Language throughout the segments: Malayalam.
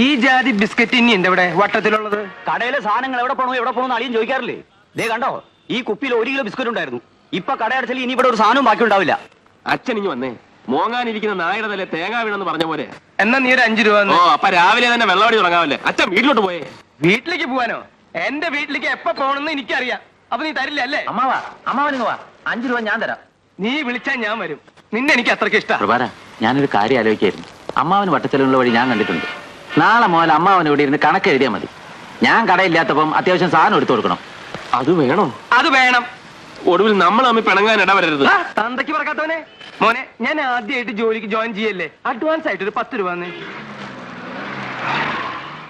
ഈ ജാതി ബിസ്ക്കറ്റ് ഇനി എന്താ ഇവിടെ വട്ടത്തിലുള്ളത്? കടയിലെ സാധനങ്ങൾ എവിടെ പോണോ എവിടെ പോണോ അളിയും ചോദിക്കാറില്ലേ? ദേ കണ്ടോ ഈ കുപ്പിയിൽ ഒരു കിലോ ബിസ്ക്കറ്റ് ഉണ്ടായിരുന്നു. ഇപ്പൊ കടയടച്ചാൽ ഇനി ഇവിടെ ഒരു സാധനവും ബാക്കി ഉണ്ടാവില്ല. അച്ഛൻ ഇനി വന്നേ. മോങ്ങാനിരിക്കുന്ന നായുടെ തല തേങ്ങാ വീണെന്ന് പറഞ്ഞ പോലെ. എന്നാ നീ ഒരു അഞ്ചു രൂപ ഓ അപ്പൊ രാവിലെ തന്നെ വെള്ളമടി തുടങ്ങാവല്ലേ അച്ഛൻ വീട്ടിലോട്ട് പോയേ. വീട്ടിലേക്ക് പോവാനോ? എന്റെ വീട്ടിലേക്ക് എപ്പോ പോണെന്ന് എനിക്കറിയാം. അപ്പൊ നീ തരില്ല അല്ലേ? അമ്മാവാ അമ്മാവനിങ്ങ് വാ. അഞ്ചു രൂപ ഞാൻ തരാം. നീ വിളിച്ചാൽ ഞാൻ വരും. നിന്നെ എനിക്ക് അത്രയ്ക്ക് ഇഷ്ടം. പ്രഭാര ഞാനൊരു കാര്യം ആലോചിക്കായിരുന്നു. അമ്മാവന് വട്ടച്ചെലവുള്ള വഴി ഞാൻ കണ്ടിട്ടുണ്ട്. നാളെ മുതൽ അമ്മാവൻ ഇവിടെ ഇരുന്ന് കണക്ക് എഴുതിയാൽ മതി. ഞാൻ കടയില്ലാത്തപ്പം അത്യാവശ്യം സാധനം എടുത്തു കൊടുക്കണം. അത് വേണം. അത് വേണം. ഒടുവിൽ നമ്മൾ തമ്മിൽ പിണങ്ങാൻ ഇടവരരുത്. ആ, തന്തയ്ക്ക് പറക്കാത്തവനെ. മോനെ ഞാൻ ആദ്യമായിട്ട് ജോലിക്ക് ജോയിൻ ചെയ്യല്ലേ? അഡ്വാൻസ് ആയിട്ട് ഒരു പത്ത് രൂപ തന്നേ.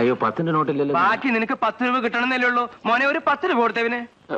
അയ്യോ പത്തിന്റെ നോട്ടില്ലല്ലോ ബാക്കി നിനക്ക് പത്ത് രൂപ കിട്ടണമെന്നല്ലേ ഉള്ളൂ. മോനെ ഒരു പത്ത് രൂപ കൊടുത്തവന്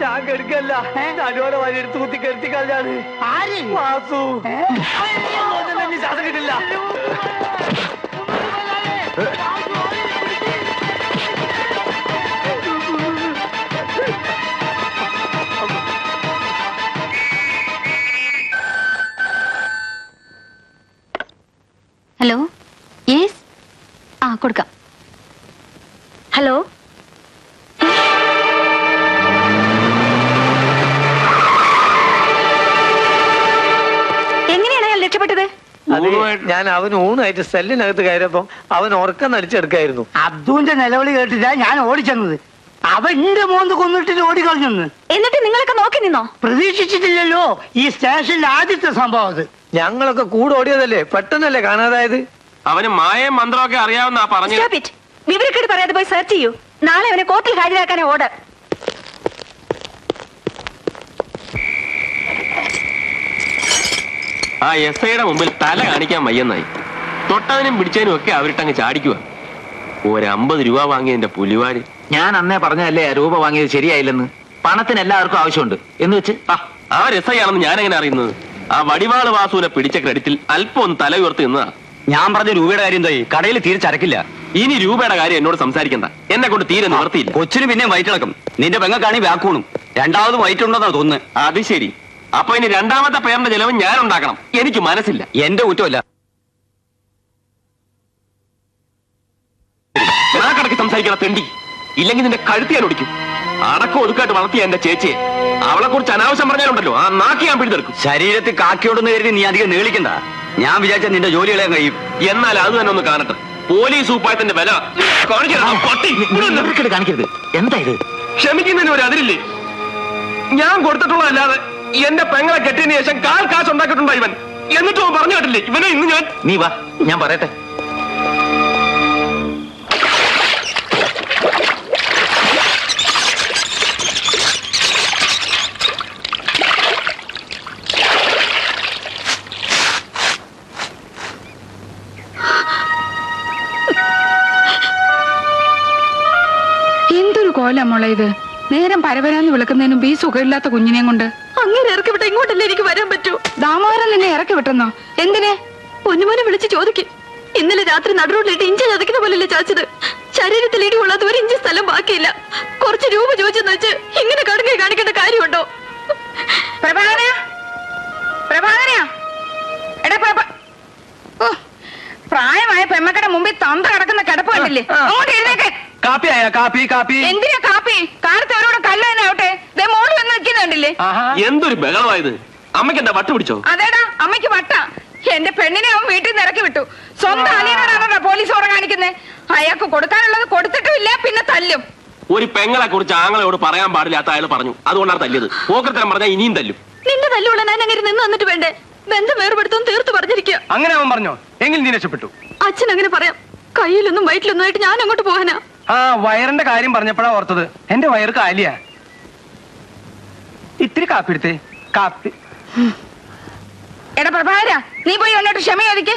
ഞാൻ കെടുക്കല്ല. നടുവോടെ വലിയ എടുത്ത് കുത്തി കെടുത്തി കളഞ്ഞാണ് വാസു. ഞാൻ അവൻ ഊണായിട്ട് സെല്ലിനകത്ത് കയറിയപ്പോ അവൻ ഉറക്കം നടിച്ചെടുക്കായിരുന്നു. അബ്ദുവിന്റെ നിലവിളി കേട്ടിട്ടാ ഞാൻ ഓടിച്ചെന്നത്. അവന്റെ മോന്ത് കൊന്നിട്ട് ഓടിക്കളഞ്ഞെന്ന് എന്നിട്ട് നിങ്ങളൊക്കെ നോക്കി നിന്നോ? പ്രതീക്ഷിച്ചിട്ടില്ലല്ലോ ഈ സ്റ്റേഷനിൽ ആദ്യത്തെ സംഭവം അത്. ഞങ്ങളൊക്കെ കൂടെ ഓടിയതല്ലേ? പെട്ടെന്നല്ലേ കാണാതായത്? അവന് മായയും മന്ത്രമൊക്കെ അറിയാവുന്ന പറഞ്ഞു സ്റ്റോപ്പ് ഇറ്റ് വിവരക്കേട് പറയാതെ പോയി സെർച്ച് ചെയ്യൂ. നാളെ അവനെ കോർട്ടിൽ ഹാജരാക്കാനേ ഓർഡർ ആ എസ് ഐയുടെ മുമ്പിൽ തല കാണിക്കാൻ വയ്യെന്നായി. തൊട്ടതിനും പിടിച്ചതിനും ഒക്കെ അവരിട്ടങ്ങ് ചാടിക്കുക ഒരമ്പത് രൂപ വാങ്ങിയതിന്റെ പുലിവാര് ഞാൻ അന്നേ പറഞ്ഞല്ലേ രൂപ വാങ്ങിയത് ശരിയായില്ലെന്ന്? പണത്തിന് എല്ലാവർക്കും ആവശ്യമുണ്ട്. എന്ന് വെച്ച് ആ, ആ എസ് ഐ ആണെന്ന് ഞാൻ എങ്ങനെ അറിയുന്നത്? ആ വടിവാൾ വാസുവിനെ പിടിച്ച ക്രെഡിറ്റിൽ അല്പം ഒന്ന് തല ഉയർത്തി നിന്നതാ. ഞാൻ പറഞ്ഞ രൂപയുടെ കാര്യം എന്തായി? കടയിൽ തിരിച്ചരക്കില്ല ചരക്കില്ല. ഇനി രൂപയുടെ കാര്യം എന്നോട് സംസാരിക്കണ്ട. എന്നെ കൊണ്ട് തീരെ നിവർത്തിയില്ല. കൊച്ചിന് പിന്നെ വയറ്റിളക്കും. നിന്റെ പെങ്ങക്കാണി വ്യാക്കൂണും രണ്ടാമത് വയറ്റുണ്ടെന്നാണ് തോന്നുന്നത് അത് ശരി. അപ്പൊ ഇനി രണ്ടാമത്തെ പേരിന്റെ ചെലവ് ഞാൻ ഉണ്ടാക്കണം. എനിക്ക് മനസ്സില്ല. എന്റെ കുറ്റമല്ല. നാക്കടക്ക് സംസാരിക്കണ തെണ്ടി. ഇല്ലെങ്കിൽ നിന്റെ കഴുത്തി ഞാൻ ഒടിക്കും. അടക്കം ഒതുക്കായിട്ട് വളർത്തിയ എന്റെ ചേച്ചിയെ. അവളെ കുറിച്ച് അനാവശ്യം പറഞ്ഞാലുണ്ടല്ലോ. ആ നാക്കി ഞാൻ പിടിച്ചെടുക്കും ശരീരത്തിൽ കാക്കിയോടെന്ന് കരുതി നീ അധികം നീളിക്കണ്ട. ഞാൻ വിചാരിച്ച നിന്റെ ജോലികളെ കഴിയും. എന്നാൽ അത് തന്നെ ഒന്ന് കാണട്ടെ. പോലീസ് ഉപ്പായത്തിന്റെ വില. കാണിക്കരുത്. എന്താ ഇത്? ക്ഷമിക്കുന്നതിന് ഒരു അതിരില്ലേ? ഞാൻ കൊടുത്തിട്ടുള്ളതല്ലാതെ എന്റെ പെങ്ങളെ കെട്ടിയതിന് ശേഷം കാൽ കാശ് ഉണ്ടാക്കിയിട്ടുണ്ടോ ഇവൻ? എന്നിട്ടും അവൻ പറഞ്ഞു കേട്ടില്ലേ? ഇവനെ ഇന്ന് ഞാൻ നീ വാ ഞാൻ പറയട്ടെ. എന്തൊരു കോല മോളെ ഇത്? നേരം പരവരാന്ന് വിളിക്കുന്നതിനും ഈ സുഖമില്ലാത്ത കുഞ്ഞിനെയും കൊണ്ട്. അങ്ങനെ ഇറക്കി വിട്ട ഇങ്ങോട്ടല്ലേ എനിക്ക് വരാൻ പറ്റൂ? ദാമോദരൻ നിന്നെ ഇറക്കി വിട്ടെന്നോ? എന്തിനെ? പൊന്നുമോനെ വിളിച്ച് ചോദിക്കും. ഇന്നലെ രാത്രി നടുറോഡിലിട്ട് ഇഞ്ചി ചതക്കുന്ന പോലല്ലേ ചാച്ചത്? ശരീരത്തിൽ ഇടി കൊള്ളാത്ത ഒരു ഇഞ്ചി സ്ഥലം ബാക്കിയില്ല. കുറച്ച് രൂപ ചോദിച്ചെന്ന് വെച്ച് ഇങ്ങനെ കടുങ്ങി കാണിക്കേണ്ട കാര്യമുണ്ടോ? പ്രഭാകര പ്രഭാകര എടാ പ്രഭ ഓ പ്രായമായ പെമ്മക്കടെ മുമ്പിൽ തന്ത കിടക്കുന്ന കിടപ്പ് കണ്ടില്ലേ? അങ്ങോട്ട് എഴുന്നേക്ക്. കാപ്പി ആയ കാപ്പി കാപ്പി. എന്തിനാ കാപ്പി? കാലത്ത് അവരോട് കല്ല് തന്നെ ആവട്ടെ. മോൾ വന്ന് നിൽക്കുന്നുണ്ടില്ലേ എന്തൊരു ബഹളമായത്? അമ്മയ്ക്ക് എന്താ വട്ട് പിടിച്ചോ? അതേടാ അമ്മയ്ക്ക് വട്ട. എന്റെ പെണ്ണിനെ അവൻ വീട്ടിൽ നിന്ന് ഇറക്കി വിട്ടു. സ്വന്തം അനിയനോടാണോ പോലീസ് ഓറ കാണിക്കുന്നത് അയാൾക്ക് കൊടുക്കാനുള്ളത് കൊടുത്തിട്ടുമില്ല പിന്നെ തല്ലും. ഒരു പെങ്ങളെ കുറിച്ച് ആങ്ങളോട് പറയാൻ പാടില്ലാത്ത അയാൾ പറഞ്ഞു. അതുകൊണ്ടാണ് തല്ലിയത്. പോക്കത്തരം പറഞ്ഞാൽ ഇനിയും തല്ലും. നിന്റെ തല്ലുള്ള ഞാൻ അങ്ങനെ നിന്ന് വന്നിട്ട് വേണ്ടേ? ബന്ധം വേർപെടുത്തും തീർത്തു പറഞ്ഞിരിക്കുക. അങ്ങനെ അവൻ പറഞ്ഞോ? എങ്കിൽ നീ രക്ഷപ്പെട്ടു. അച്ഛൻ അങ്ങനെ പറയാം. കയ്യിലൊന്നും വയറ്റിലൊന്നും ആയിട്ട് ഞാൻ അങ്ങോട്ട് പോകാനാ. ആ വയറിന്റെ കാര്യം പറഞ്ഞപ്പോഴാ ഓർത്തത്. എന്റെ വയറ് കാലിയാ. ഇത്തിരി കാപ്പി എടുത്തേ. കാപ്പി. എടാ പ്രഭാകര നീ പോയി എന്നോട് ക്ഷമ ചോദിക്ക്.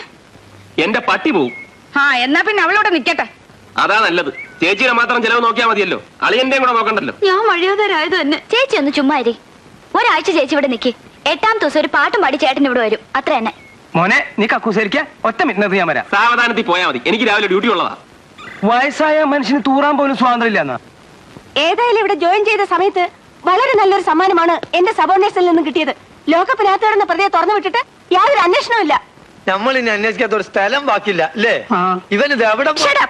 എന്റെ പട്ടി പോവും. ആ എന്നാ പിന്നെ അവളോട് നിക്കട്ടെ. അതാ നല്ലത്. ചേച്ചിയുടെ മാത്രം ചെലവ് നോക്കിയാൽ മതിയല്ലോ. അളിയന്റെയും കൂടെ നോക്കണ്ടല്ലോ. ഞാൻ വഴിയോധരായത് തന്നെ. ചേച്ചി ഒന്ന് ചുമ്മാ ഒരാഴ്ച ചേച്ചി ഇവിടെ നിക്ക്. എട്ടാം ദിവസം ഒരു പാട്ടും പാടി ചേട്ടൻ ഇവിടെ വരും. അത്ര തന്നെ. മോനെ നീ കക്കൂസരിക്ക ഒറ്റ മിനിറ്റ് ഞാൻ വരാം. സാവധാനത്തിൽ പോയാ മതി. എനിക്ക് രാവിലെ ഡ്യൂട്ടി ഉള്ളതാ. വയസ്സായ മനുഷ്യന് തൂറാൻ പോലും സ്വാതന്ത്ര്യം ഇല്ലെന്നാ ഏതായാലും ഇവിടെ ജോയിൻ ചെയ്ത സമയത്ത് വളരെ നല്ലൊരു സമ്മാനമാണ് എന്റെ സബോർഡിനേറ്റ്സിൽ നിന്നും കിട്ടിയത്. ലോകപ്പിനകത്ത് കിടന്ന പ്രതിയെ തുറന്നു വിട്ടിട്ട് യാതൊരു അന്വേഷണവും ഇല്ല. നമ്മൾ ഇനി അന്വേഷിക്കാത്ത ഒരു സ്ഥലം ബാക്കില്ല അല്ലേ. ഇവനിത് എവിടെ പോ-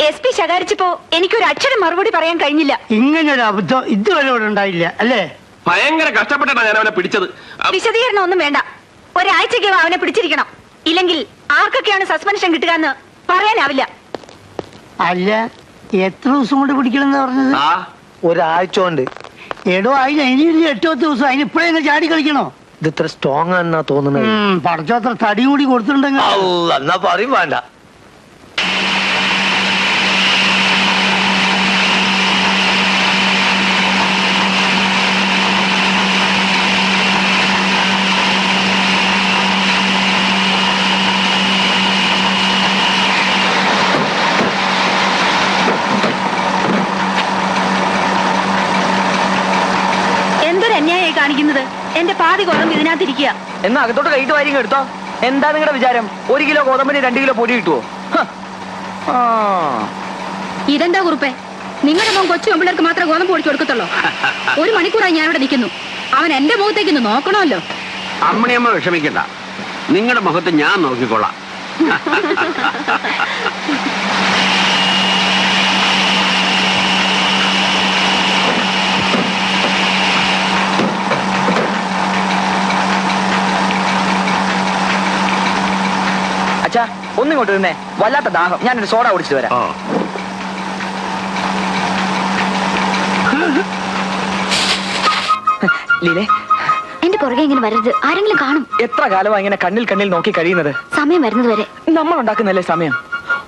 എസ് പി ശകാരിച്ചപ്പോ എനിക്കൊരു അക്ഷരം മറുപടി പറയാൻ കഴിഞ്ഞില്ല. ഇങ്ങനൊരു അബദ്ധം ഇതുവരെ ഇവിടെ ഉണ്ടായില്ല അല്ലേ? ഭയങ്കര കഷ്ടപ്പെട്ടാണ് ഞാൻ അവനെ പിടിച്ചത് വിശദീകരണം ഒന്നും വേണ്ട. ഒരാഴ്ചക്കകം അവനെ പിടിച്ചിരിക്കണം. ഇല്ലെങ്കിൽ ആർക്കൊക്കെയാണ് സസ്പെൻഷൻ കിട്ടുക എന്ന് പറയാനാവില്ല. അല്ല എത്ര ദിവസം കൊണ്ട് പിടിക്കണമെന്ന് പറഞ്ഞത്? ആ. ഒരാഴ്ച കൊണ്ട് എടോ അതിന് ഇനി എട്ടോ പത്ത് ദിവസം അതിന് ഇപ്പോഴേ ചാടി കളിക്കണോ? ഇത് ഇത്ര സ്ട്രോങ് ആണെന്നാ തോന്നുന്നത്. ഉം, പടച്ചോ അത്ര തടി കൂടി കൊടുത്തിട്ടുണ്ടെങ്കിൽ. എന്നാ പറയും വേണ്ട എന്തൊരു അന്യായമായി കാണിക്കുന്നത് എന്റെ ഗോതമ്പ് എന്നാ അകത്തോട്ട് കൈയിട്ട് വാരി എടുത്തോ. എന്താ നിങ്ങളുടെ വിചാരം? ഒരു കിലോ ഗോതമ്പിന് രണ്ട് കിലോ പൊടി കിട്ടുവോ? ആ. ഇതെന്താ കുറുപ്പേ? നിങ്ങളുടെ മോൻ കൊച്ചു പെമ്പിള്ളേർക്ക് മാത്രമേ ഗോതമ്പ് പൊടിച്ചു കൊടുക്കത്തുള്ളൂ. ഒരു മണിക്കൂറായി ഞാൻ ഇവിടെ നിൽക്കുന്നു. അവൻ എന്റെ മുഖത്തേക്ക് ഒന്ന് നോക്കണമല്ലോ. അമ്മണിയമ്മ വിഷമിക്കണ്ട. നിങ്ങളുടെ മുഖത്ത് ഞാൻ നോക്കിക്കൊള്ളാം. അച്ഛാ ഒന്നിങ്ങോട്ട് നിന്നേ. വല്ലാത്ത ദാഹം. ഞാനൊരു സോഡ കുടിച്ചിട്ട് വരാം. ലീലേ. എന്റെ പുറകെ ഇങ്ങനെ വരരുത്. ആരെങ്കിലും കാണും. എത്ര കാലമാണ് ഇങ്ങനെ കണ്ണിൽ കണ്ണിൽ നോക്കി കഴിയുന്നത്? സമയം വരുന്നത് വരെ. നമ്മൾ ഉണ്ടാക്കുന്നല്ലേ സമയം?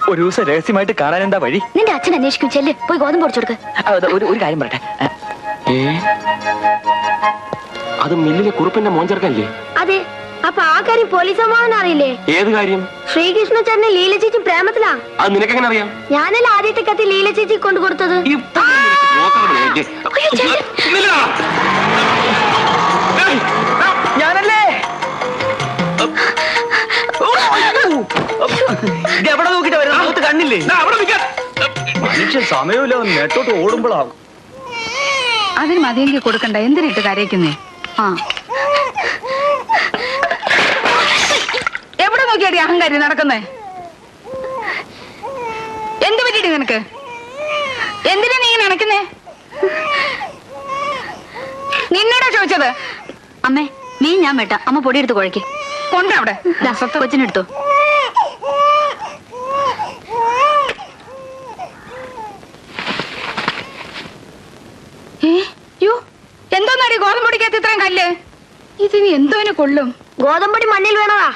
ഒരു ദിവസം രഹസ്യമായിട്ട് കാണാൻ എന്താ വഴി? നിന്റെ അച്ഛൻ അന്വേഷിക്കും. ചെല്ല് പോയി ഗോതമ്പ് പൊടിച്ചു കൊടുക്ക്. അത് ഒരു ഒരു കാര്യം പറയട്ടെ. അത് മില്ലിലെ കുറുപ്പിന്റെ മോഞ്ചർക്കല്ലേ ചേർക്കല്ലേ അതെ. അപ്പൊ ആ കാര്യം പോലീസ് അറിയില്ലേ? ഏത് കാര്യം? ശ്രീകൃഷ്ണ ചേട്ടന് ലീല ചേച്ചി പ്രേമത്തിലാ. അത് നിനക്കെങ്ങനെ അറിയാം ഞാനല്ല ആദ്യത്തെ കത്തി ലീല ചേച്ചി കൊണ്ടു കൊടുത്തത്. ഞാനല്ലേ? എവിടെ നോക്കിട്ട് വരുന്നത്? കണ്ണില്ലേ? മനുഷ്യൻ സമയമില്ല നെട്ടോട്ട് ഓടുമ്പോഴാകും അതിന് മതിയെങ്കിൽ കൊടുക്കണ്ട. എന്തിനിട്ട് കരയിക്കുന്നേ? ആ. എവിടെ അഹങ്കാരി നടക്കുന്നേ? എന്ത് പറ്റിയിട്ട് നിനക്ക്? എന്തിനാ നീ നടക്കുന്നേ നിന്നോടാ ചോദിച്ചത്. അമ്മേ നീ ഞാൻ വേട്ട അമ്മ പൊടിയെടുത്ത് കുഴയ്ക്ക് കൊണ്ടവിടെ ദാ, കൊച്ചിനെടുത്തോ. യോ എന്തോന്നടി ഗോതമ്പൊടിക്കകത്ത് ഇത്രയും കല്ല്? ഇതിന് എന്തോനെ കൊള്ളും? ഗോതമ്പൊടി മണ്ണിൽ വേണതാ.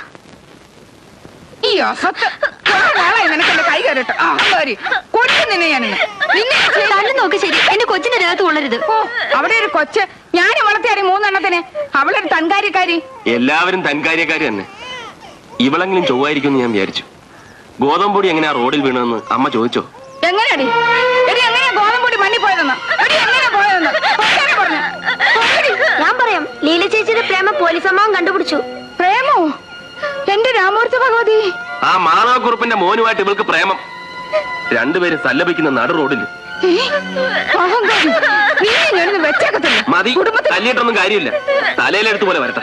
ഈ അസത്ത് കുറെ നാളായി നിനക്കെന്റെ കൈ കയറട്ടെ അഹങ്കാരി കൊല്ലും നിന്നെ ഞാൻ നിന്നെ തന്നെ നോക്ക് ശരി. എന്റെ കൊച്ചിന്റെ ദേഹത്ത് കൊള്ളരുത്. ഓ അവിടെ ഒരു കൊച്ച്. ഞാൻ മൂന്നെണ്ണത്തിന്. അവളൊരു എല്ലാവരും തൻകാര്യക്കാരി തന്നെ. ഇവളെങ്കിലും ചൊവ്വായിരിക്കും ഞാൻ വിചാരിച്ചു. ഗോതമ്പൊടി എങ്ങനെയാ റോഡിൽ വീണെന്ന് അമ്മ ചോദിച്ചോ? എങ്ങനെയാടി? എടി എങ്ങനെയാ ഗോതമ്പൊടി മണ്ണി പോയതെന്ന്? എടി എങ്ങനെയാ പോയതെന്ന്? കൊച്ചാനെ ഞാൻ പറയാം ലീല ചേച്ചിയുടെ പ്രേമ പോലീസ് അമ്മാവൻ കണ്ടുപിടിച്ചു. പ്രേമോ? എന്റെ രാമൂർത്തി ഭഗവതി ആ മാധവക്കുറുപ്പിന്റെ മോനുമായിട്ട് ഇവൾക്ക് പ്രേമം. രണ്ടുപേരും സല്ലപിക്കുന്ന നടു റോഡിൽ. മതി തല്ലിയിട്ടൊന്നും കാര്യമില്ല. തലയിലെടുത്ത് പോലെ വരട്ടെ.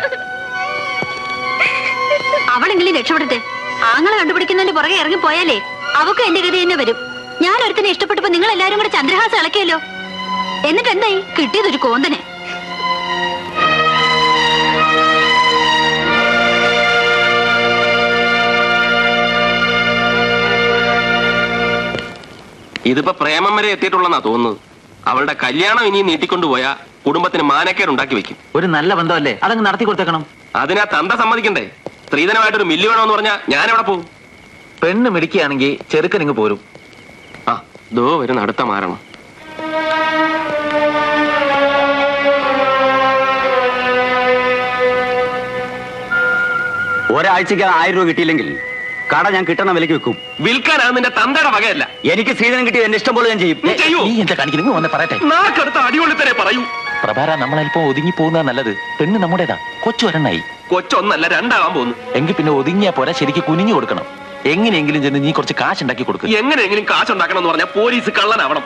അവളെങ്കിലും രക്ഷപ്പെടട്ടെ. ആങ്ങളെ കണ്ടുപിടിക്കുന്നതിന്റെ പുറകെ ഇറങ്ങി പോയാലേ അവക്ക് എന്റെ ഗതി തന്നെ വരും. ഞാൻ ഒരുത്തിനെ ഇഷ്ടപ്പെട്ടപ്പോ നിങ്ങൾ എല്ലാരും കൂടെ ചന്ദ്രഹാസം ഇളക്കിയല്ലോ. എന്നിട്ട് എന്തായി കിട്ടിയതൊരു കോന്തനെ. ഇതിപ്പോ പ്രേമം വരെ എത്തിയിട്ടുള്ളെന്നാ തോന്നുന്നത്. അവളുടെ കല്യാണം ഇനി നീട്ടിക്കൊണ്ടുപോയാ കുടുംബത്തിന് മാനക്കേട് ഉണ്ടാക്കി വെക്കും. ഒരു നല്ല ബന്ധമല്ലേ? അതങ്ങ് നടത്തി കൊടുത്തേക്കണം. അതിനാ തന്ത സമ്മതിക്കണ്ടേ? സ്ത്രീധനമായിട്ടൊരു മില്ല് വേണമെന്ന് പറഞ്ഞാ ഞാൻ എവിടെ പോകും പെണ്ണ് മിടിക്കുകയാണെങ്കിൽ ചെറുക്കൻ ഇങ്ങ് പോരും. ആ ദോ ഒരു അടുത്ത മാറണം ഒരാഴ്ചക്ക് ആയിരം രൂപ കിട്ടിയില്ലെങ്കിൽ കട ഞാൻ കിട്ടണ വിലക്ക് വെക്കും വിൽക്കാനാ നിന്റെ തന്തയുടെ വകയല്ല. എനിക്ക് സീതനം കിട്ടിയത് എന്റെ ഇഷ്ടം പോലെ ഞാൻ ചെയ്യും. നീ ചെയ്യൂ. നീ എന്താ കാണിക്കുന്നു? വന്ന് പറയട്ടെ. നാക്കടുത്ത അടികൊള്ളി തന്നെ പറയൂ. പ്രഭാര നമ്മളല്പം ഒതുങ്ങി പോകുന്ന നല്ലത്. പെണ്ണ് നമ്മുടേതാ. കൊച്ചു ഒരെണ്ണായി. കൊച്ചൊന്നല്ല രണ്ടാകാൻ പോകുന്നു. എങ്കിൽ പിന്നെ ഒതുങ്ങിയാ പോരാ ശരിക്ക് കുനിഞ്ഞു കൊടുക്കണം. എങ്ങനെയെങ്കിലും ചെന്ന് നീ കുറച്ച് കാശ് ഉണ്ടാക്കി കൊടുക്കും. എങ്ങനെയെങ്കിലും കാശുണ്ടാക്കണം എന്ന് പറഞ്ഞാൽ പോലീസ് കള്ളനാവണം.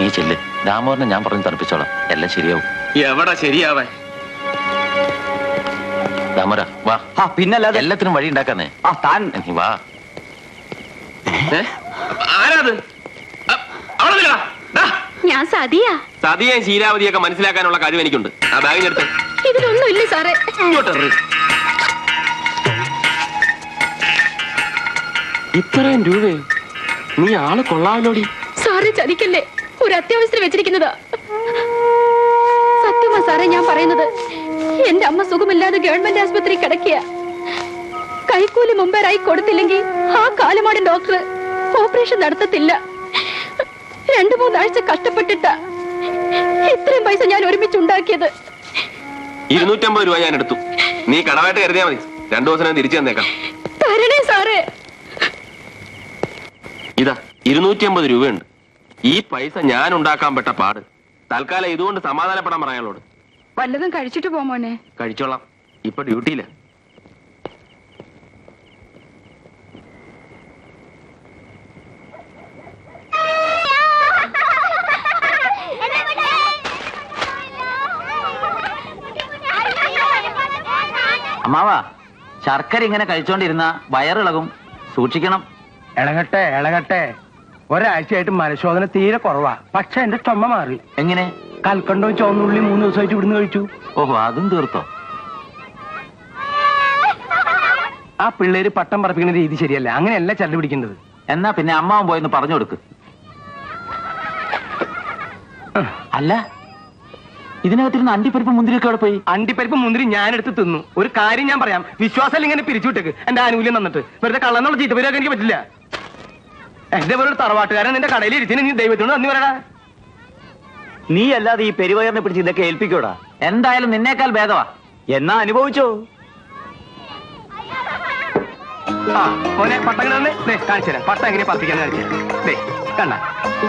നീ ചെല്ല്. ദാമോദരനെ ഞാൻ പറഞ്ഞു തണുപ്പിച്ചോളാം. എല്ലാം ശരിയാവും. എവിടെ ശരിയാവേ വാ. ആ പിന്നല്ലാതെ എല്ലാത്തിനും വഴി ഉണ്ടാക്കാന്നേ. ആ താൻ നീ വാ? ആരാത്? ഞാൻ സതിയാ. സതിയെ ശീലാവതിയൊക്കെ മനസ്സിലാക്കാനുള്ള കഴിവ് എനിക്കുണ്ട്. ആ ബാഗിനെടുത്ത് ഇതിലൊന്നും ഇല്ല സാറേ. ഇങ്ങോട്ട്. ഇത്രയും രൂപേ നീ ആൾ കൊള്ളാമല്ലോടി. സാറേ ചതിക്കല്ലേ. ഒരു അത്യാവശ്യത്തിന് വെച്ചിരിക്കുന്നതാ. സത്യമാ സാറേ ഞാൻ പറയുന്നത്. എന്റെ അമ്മ സുഖമില്ലാതെ ഗവൺമെന്റ് ആശുപത്രി കിടക്കിയ കൈക്കൂലി മുമ്പേരായി കൊടുത്തില്ലെങ്കിൽ ആ കാലമാണ് ഡോക്ടർ ഓപ്പറേഷൻ നടത്തത്തില്ല. രണ്ടു മൂന്നാഴ്ച കഷ്ടപ്പെട്ടിട്ട ഇത്രയും പൈസ ഞാൻ ഒരുമിച്ച് ഉണ്ടാക്കിയത് ഇരുന്നൂറ്റമ്പത് രൂപ ഞാൻ എടുത്തു. നീ കടമായിട്ട് കരുതിയാ മതി. രണ്ടു ദിവസം ഞാൻ തിരിച്ചു തന്നേക്കാം. തരണേ സാറേ. ഇതാ ഇരുന്നൂറ്റി രൂപയുണ്ട്. ഈ പൈസ ഞാൻ ഉണ്ടാക്കാൻ പെട്ട പാട്. തൽക്കാലം ഇതുകൊണ്ട് സമാധാനപ്പെടാൻ പറയാളോട് വല്ലതും കഴിച്ചിട്ട് പോ മോനെ. കഴിച്ചോളാം. ഇപ്പൊ ഡ്യൂട്ടിയില്ല അമ്മാവാ ശർക്കര ഇങ്ങനെ കഴിച്ചോണ്ടിരുന്ന വയറിളകും സൂക്ഷിക്കണം. ഇളകട്ടെ ഇളകട്ടെ. ഒരാഴ്ചയായിട്ട് മനഃശോധന തീരെ കുറവാ. പക്ഷെ എന്റെ ചുമ മാറി. എങ്ങനെ? കൽക്കണ്ടവും ചോന്നുള്ളി മൂന്ന് ദിവസമായിട്ട് ഇവിടുന്ന് കഴിച്ചു. ഓഹോ അതും തീർത്തോ? ആ പിള്ളേര് പട്ടം പറപ്പിക്കുന്ന രീതി ശരിയല്ല. അങ്ങനെയല്ല ചല്ല് പിടിക്കേണ്ടത്. എന്നാ പിന്നെ അമ്മാവൻ പോയെന്ന് പറഞ്ഞു കൊടുക്ക്. അല്ല ഇതിനകത്തിരുന്ന് അണ്ടിപ്പരിപ്പ് മുന്തിരിയൊക്കെ അവിടെ പോയി? അണ്ടിപ്പരിപ്പ് മുന്തിരി ഞാനെടുത്ത് തിന്നു. ഒരു കാര്യം ഞാൻ പറയാം. വിശ്വാസം ഇങ്ങനെ പിരിച്ചുവിട്ടേക്ക്. എന്റെ ആനുകൂല്യം തന്നിട്ട്. വെറുതെ കള്ളന്നുള്ള ചീത്ത പേരൊക്കെ എനിക്ക് പറ്റില്ല. എന്റെ പോലെ ഒരു തറവാട്ടുകാരൻ നിന്റെ കടയിൽ ഇരിച്ചിന് നീ ദൈവത്തിനോട് നന്ദി പറയടാ. നീ അല്ലാതെ ഈ പെരുവയറിനെ പിടിച്ച് ഇതൊക്കെ ഏൽപ്പിക്കൂടാ? എന്തായാലും നിന്നേക്കാൾ ഭേദവാ. എന്നാ അനുഭവിച്ചോ? ആ മോനെ പട്ടം എങ്ങനെ കണ്ട.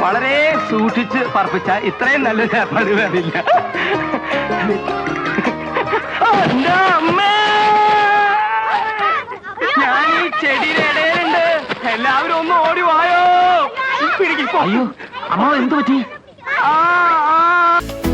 വളരെ സൂക്ഷിച്ച് പറപ്പിച്ച ഇത്രയും നല്ല ഏർപ്പാട് വേറില്ല! ഞാൻ ഈ ചെടിയുടെ ഇടയിലുണ്ട്. എല്ലാവരും ഒന്ന് ഓടി വായോ. പിടിക്കും അയ്യോ അമ്മ എന്ത് പറ്റി? ആ ആ